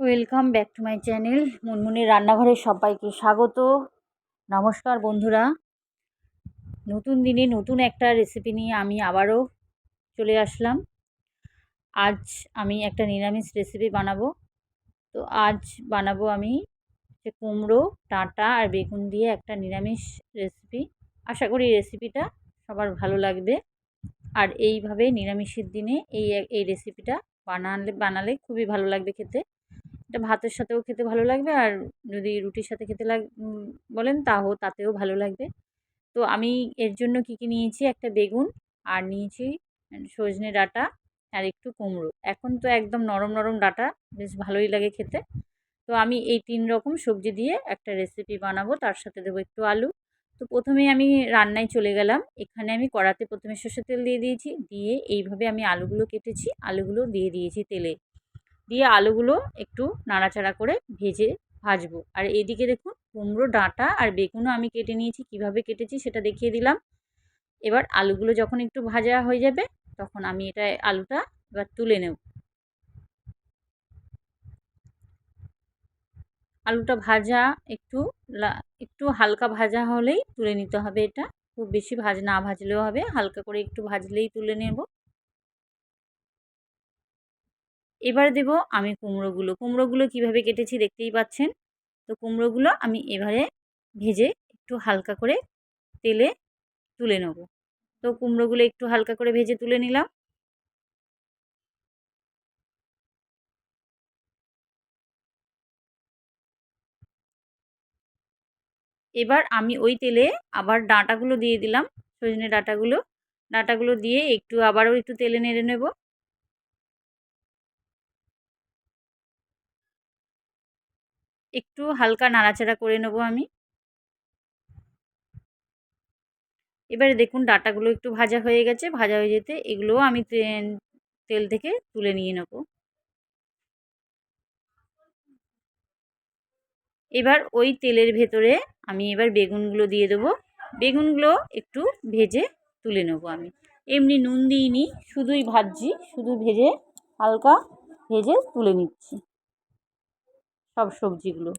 Welcome back to my channel মুনমুনির রান্নাঘরের সবাইকে স্বাগত। নমস্কার বন্ধুরা। নতুন দিনে নতুন একটা রেসিপি নিয়ে আমি আবারও চলে আসলাম। আজ আমি একটা নিরামিষ রেসিপি বানাবো। তো আজ বানাবো আমি যে কুমড়ো টাটা আর বেগুন দিয়ে একটা নিরামিষ রেসিপি আশা করি রেসিপিটা সবার ভালো লাগবে। আর এইভাবে নিরামিষের দিনে এই এই রেসিপিটা বানালে বানালে খুবই ভালো লাগবে খেতে। এটা ভাতের সাথেও খেতে ভালো লাগবে আর যদি রুটির সাথে খেতে লাগ বলেন তাও তাতেও ভালো লাগবে। তো আমি এর জন্য কী কী নিয়েছি? একটা বেগুন আর নিয়েছি সজনে ডাঁটা আর একটু কুমড়ো। এখন তো একদম নরম নরম ডাঁটা, বেশ ভালোই লাগে খেতে। তো আমি এই তিন রকম সবজি দিয়ে একটা রেসিপি বানাবো, তার সাথে দেবো একটু আলু। তো প্রথমে আমি রান্নায় চলে গেলাম। এখানে আমি কড়াতে প্রথমে সর্ষের তেল দিয়ে দিয়েছি, দিয়ে এইভাবে আমি আলুগুলো কেটেছি, আলুগুলো দিয়ে দিয়েছি তেলে। দিয়ে আলুগুলো একটু নাড়াচাড়া করে ভেজে ভাজবো। আর এদিকে দেখুন, কুমড়ো, ডাঁটা আর বেগুনও আমি কেটে নিয়েছি। কীভাবে কেটেছি সেটা দেখিয়ে দিলাম। এবার আলুগুলো যখন একটু ভাজা হয়ে যাবে, তখন আমি এটা, আলুটা এবার তুলে নেব। আলুটা ভাজা একটু একটু হালকা ভাজা হলেই তুলে নিতে হবে এটা। খুব বেশি ভাজ, না ভাজলেও হবে। হালকা করে একটু ভাজলেই তুলে নেব। এবার দেব আমি কুমড়োগুলো। কুমড়োগুলো কীভাবে কেটেছি দেখতেই পাচ্ছেন? তো কুমড়োগুলো আমি এবারে ভেজে একটু হালকা করে তেলে তুলে নেব। তো কুমড়োগুলো একটু হালকা করে ভেজে তুলে নিলাম। এবার আমি ওই তেলে আবার ডাঁটাগুলো দিয়ে দিলাম, সজনে ডাঁটাগুলো। ডাঁটাগুলো দিয়ে একটু আবারও একটু তেলে নেড়ে নেব। একটু হালকা নাড়াচাড়া করে নেব আমি। এবারে দেখুন ডাটাগুলো একটু ভাজা হয়ে গেছে, ভাজা হয়ে যেতে এগুলোও আমি তেল থেকে তুলে নিয়ে নেব। এবার ওই তেলের ভেতরে আমি এবার বেগুনগুলো দিয়ে দেবো। বেগুনগুলো একটু ভেজে তুলে নেব আমি। এমনি নুন দিইনি, শুধুই ভাজছি, শুধু ভেজে হালকা ভেজে তুলে নিচ্ছি। সব সবজিগুলো।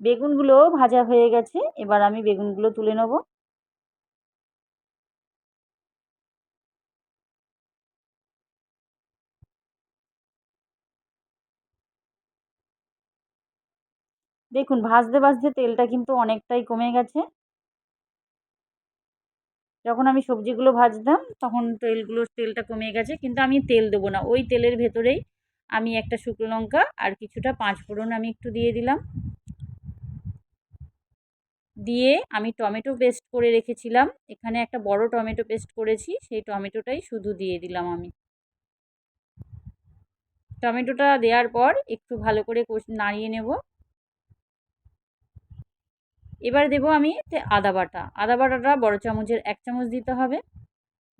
বেগুনগুলো ভাজা হয়ে গেছে, এবার আমি বেগুনগুলো তুলে নেব। দেখুন, ভাজতে ভাজতে তেলটা কিন্তু অনেকটাই কমে গেছে। যখন আমি সবজিগুলো ভাজতাম, তখন তেলগুলোর তেলটা কমে গেছে, কিন্তু আমি তেল দেবো না। ওই তেলের ভেতরেই আমি একটা শুকনো লঙ্কা আর কিছুটা পাঁচ ফোড়ন আমি একটু দিয়ে দিলাম। দিয়ে আমি টমেটো পেস্ট করে রেখেছিলাম। এখানে একটা বড় টমেটো পেস্ট করেছি, সেই টমেটোটাই শুধু দিয়ে দিলাম আমি। টমেটোটা দেওয়ার পর একটু ভালো করে নাড়িয়ে নেব। এবার দেবো আমি আদা বাটা। আদা বাটাটা বড় চামচের এক চামচ দিতে হবে।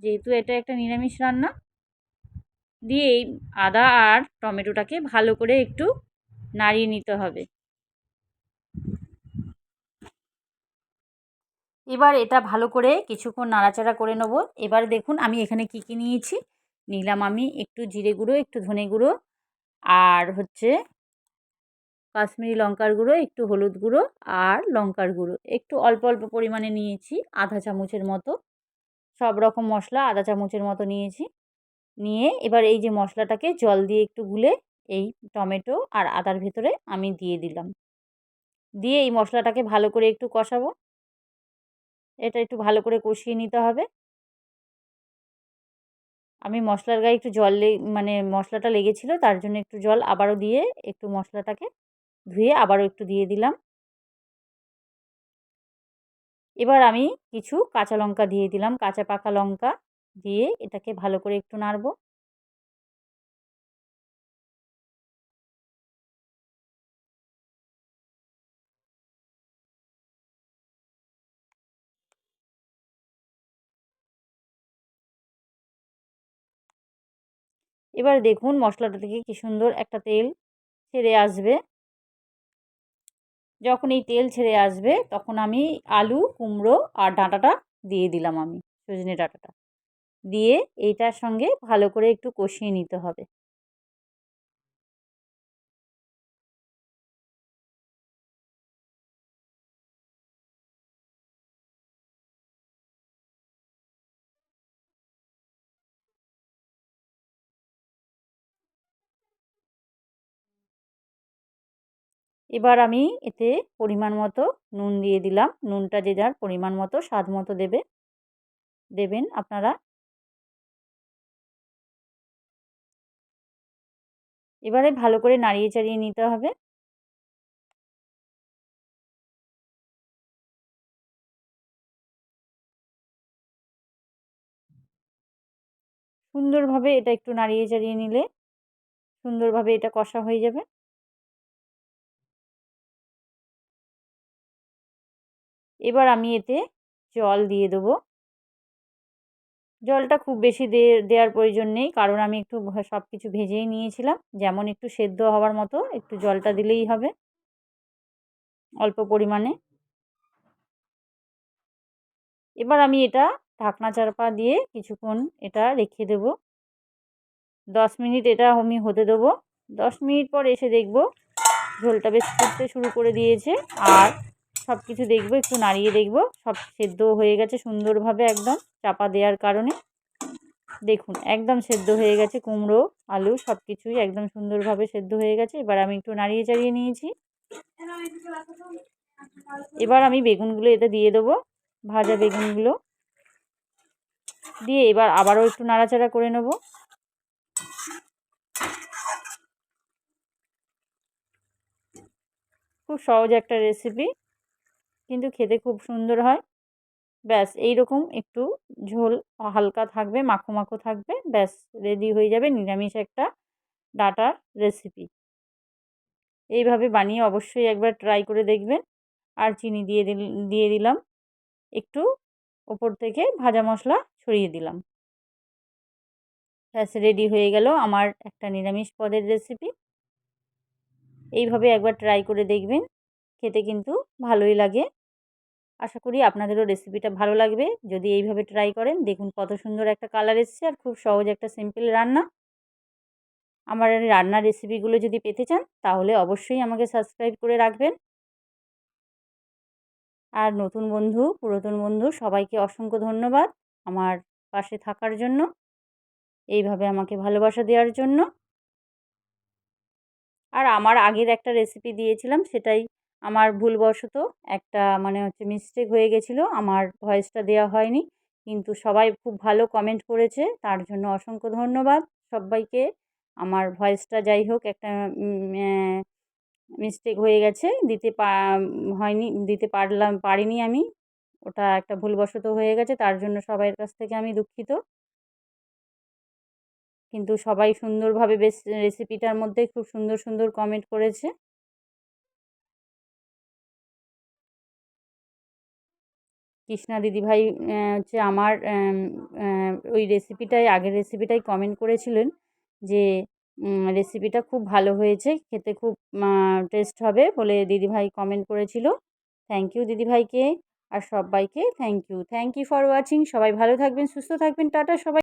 যেহেতু এটা একটা নিরামিষ রান্না, দিয়ে এই আদা আর টমেটোটাকে ভালো করে একটু নাড়িয়ে নিতে হবে। এবার এটা ভালো করে কিছুক্ষণ নাড়াচাড়া করে নেব। এবার দেখুন আমি এখানে কি কি নিয়েছি। নিলাম আমি একটু জিরে গুঁড়ো, একটু ধনে গুঁড়ো, আর হচ্ছে কাশ্মীরি লঙ্কার গুঁড়ো, একটু হলুদ গুঁড়ো আর লঙ্কার গুঁড়ো। একটু অল্প অল্প পরিমাণে নিয়েছি, আধা চামচের মতো। সব রকম মশলা আধা চামচের মতো নিয়েছি। নিয়ে এবার এই যে মশলাটাকে জল দিয়ে একটু গুলে এই টমেটো আর আদার ভেতরে আমি দিয়ে দিলাম। দিয়ে এই মশলাটাকে ভালো করে একটু কষাবো। এটা একটু ভালো করে কষিয়ে নিতে হবে। আমি মশলার গায়ে একটু জল মানে মশলাটা লেগেছিলো, তার জন্য একটু জল আবারও দিয়ে একটু মশলাটাকে ধুয়ে আবারও একটু দিয়ে দিলাম। এবার আমি কিছু কাঁচা লঙ্কা দিয়ে দিলাম। কাঁচা পাকা লঙ্কা দিয়ে এটাকে ভালো করে একটু নাড়ব। এবার দেখুন মশলাটা থেকে কি সুন্দর একটা তেল ছেড়ে আসবে। যখন এই তেল ছেড়ে আসবে, তখন আমি আলু, কুমড়ো আর ডাঁটাটা দিয়ে দিলাম আমি, সজনে ডাঁটাটা। দিয়ে এইটার সঙ্গে ভালো করে একটু কষিয়ে নিতে হবে। এবার আমি এতে পরিমাণ মতো নুন দিয়ে দিলাম। নুনটা যে যার পরিমাণ মতো স্বাদ মতো দেবে। দেবেন আপনারা। এবারে ভালো করে নাড়িয়ে চাড়িয়ে নিতে হবে। সুন্দরভাবে এটা একটু নাড়িয়ে চাড়িয়ে নিলে সুন্দরভাবে এটা কষা হয়ে যাবে। এবার আমি এতে জল দিয়ে দেবো। জলটা খুব বেশি দেওয়ার প্রয়োজন নেই, কারণ আমি একটু সব কিছু ভেজেই নিয়েছিলাম। যেমন একটু সেদ্ধ হওয়ার মতো, একটু জলটা দিলেই হবে। অল্প পরিমাণে। এবার আমি এটা ঢাকনা চাপা দিয়ে কিছুক্ষণ এটা রেখে দেব। দশ মিনিট এটা আমি হতে দেবো। দশ মিনিট পর এসে দেখব ঝোলটা বেশ ফুটতে শুরু করে দিয়েছে। আর সব কিছু দেখব, একটু নাড়িয়ে দেখব। সব সেদ্ধ হয়ে গেছে সুন্দরভাবে একদম চাপা দেওয়ার কারণে। দেখুন, একদম সেদ্ধ হয়ে গেছে কুমড়ো, আলু সব কিছুই একদম সুন্দরভাবে সেদ্ধ হয়ে গেছে। এবার আমি একটু নাড়িয়ে চাড়িয়ে নিয়েছি। এবার আমি বেগুনগুলো এতে দিয়ে দেবো, ভাজা বেগুনগুলো। দিয়ে এবার আবারও একটু নাড়াচাড়া করে নেব। খুব সহজ একটা রেসিপি। কিন্তু খেতে খুব সুন্দর হয়। ব্যাস, এইরকম একটু ঝোল হালকা থাকবে, মাখো মাখো থাকবে, ব্যাস রেডি হয়ে যাবে নিরামিষ একটা ডাটার রেসিপি এইভাবে বানিয়ে অবশ্যই একবার ট্রাই করে দেখবেন। আর চিনি দিয়ে দিয়ে দিলাম। একটু ওপর থেকে ভাজা মশলা ছড়িয়ে দিলাম। ব্যাস রেডি হয়ে গেল আমার একটা নিরামিষ পদের রেসিপি এইভাবে একবার ট্রাই করে দেখবেন। খেতে কিন্তু ভালোই লাগে। আশা করি আপনাদেরও রেসিপিটা ভালো লাগবে। যদি এইভাবে ট্রাই করেন, দেখুন কত সুন্দর একটা কালার এসছে আর খুব সহজ একটা সিম্পল রান্না। আমার রান্নার রেসিপিগুলো যদি পেতে চান, তাহলে অবশ্যই আমাকে সাবস্ক্রাইব করে রাখবেন। আর নতুন বন্ধু, পুরাতন বন্ধু, সবাইকে অসংখ্য ধন্যবাদ আমার পাশে থাকার জন্য, এইভাবে আমাকে ভালোবাসা দেওয়ার জন্য। আর আমার আগের একটা রেসিপি দিয়েছিলাম, সেটাই আমার ভুলবশত একটা মানে হচ্ছে মিস্টেক হয়ে গেছিল, আমার ভয়েসটা দেওয়া হয়নি। কিন্তু সবাই খুব ভালো কমেন্ট করেছে, তার জন্য অসংখ্য ধন্যবাদ সবাইকে। আমার ভয়েসটা যাই হোক একটা মিস্টেক হয়ে গেছে, দিতে হয়নি, দিতে পারলাম, পারিনি আমি। ওটা একটা ভুলবশত হয়ে গেছে, তার জন্য সবাইয়ের কাছ থেকে আমি দুঃখিত। কিন্তু সবাই সুন্দরভাবে বেশ রেসিপিটার মধ্যে খুব সুন্দর সুন্দর কমেন্ট করেছে। কৃষ্ণা দিদিভাই হচ্ছে আমার ওই রেসিপিটাই আগের রেসিপিটাই কমেন্ট করেছিলেন যে রেসিপিটা খুব ভালো হয়েছে, খেতে খুব টেস্ট হবে বলে দিদিভাই কমেন্ট করেছিল। থ্যাংক ইউ দিদিভাইকে আর সবাইকে thank you thank you for watching সবাই ভালো থাকবেন, সুস্থ থাকবেন। টাটা সবাই।